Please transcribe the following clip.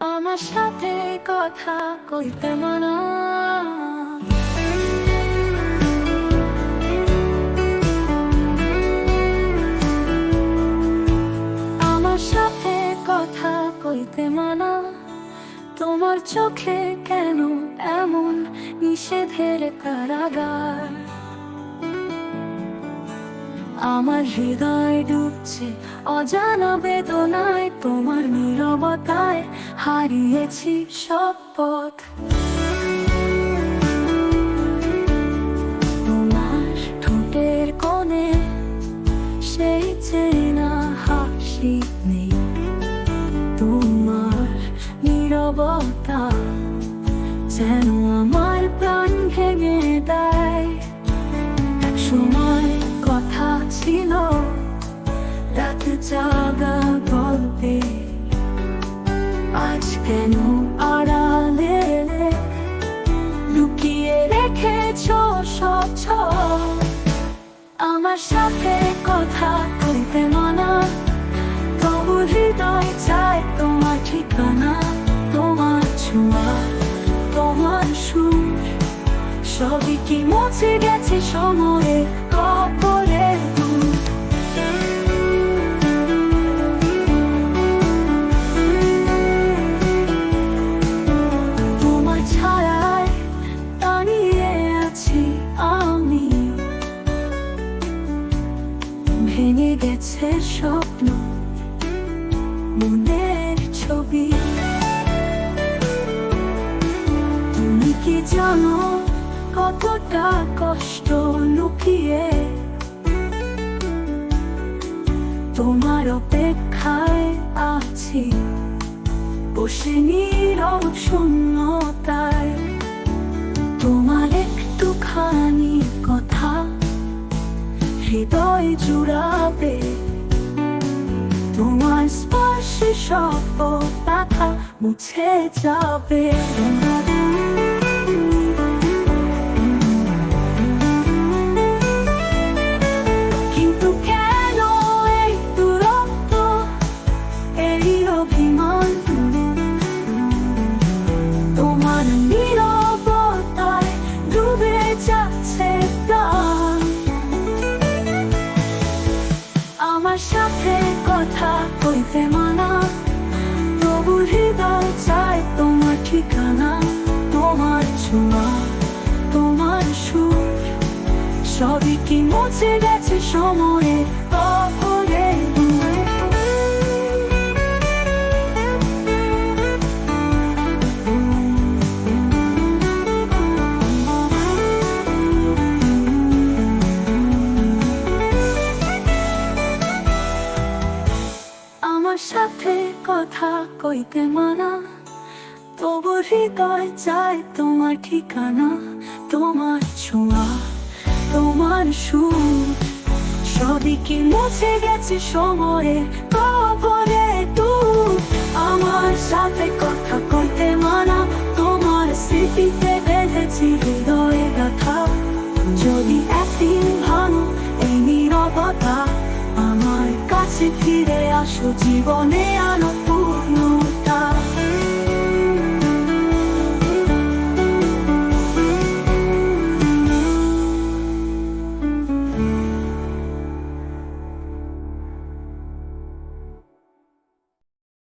আমার সাথে কথা কইতে মানা। আমার সাথে কথা কইতে মানা। তোমার চোখে কেন এমন নিষেধের কারাগার? আমার হৃদয় ডুবছে অজানা বেদনায়, তোমার নীরবতায়। হারিয়েছি সব পথ। তোমার ঠোঁটের কোণে সেই চেনা হাসি নেই। তোমার নীরবতা যেন আমার প্রাণ ভেঙে দেয়। এক সময় কথা ছিল, রাত জাগা গল্পে কেন আড়ালে লুকিয়ে রেখেছ সব আমার সাথে কথা কইতে মানা। তবু হৃদয় চায় তোমার ঠিকানা, তোমার ছোঁয়া, তোমার সুর। সবই কি মুছে গেছে সময়ে? ভেঙে গেছে স্বপ্ন, মনের ছবি। তুমি কি জানো কতটা কষ্ট লুকিয়ে? তোমার অপেক্ষায় আছি, বসে নীরব তোমার একটুখানি হৃদয় জুড়াবে। তোমার স্পর্শে সব ব্যথা মুছে যাবে। কইতে তবু তোমার ঠিকানা তোমার তোমার সুর। সবই কি মুছে গেছে সময়ে কইতে মানা, তবু হৃদয় চায় তোমার ঠিকানা, তোমার ছোঁয়া, তোমার সুর। সবই কি মুছে গেছে সময়ে, কবরে দূর। আমার সাথে কথা কইতে মানা, তোমার স্মৃতিতে বেঁধেছি হৃদয়ে গাথা যদি একদিন ভালো এই নীরবতা, আমার কাছে ফিরে আসো, জীবনে আনন্দ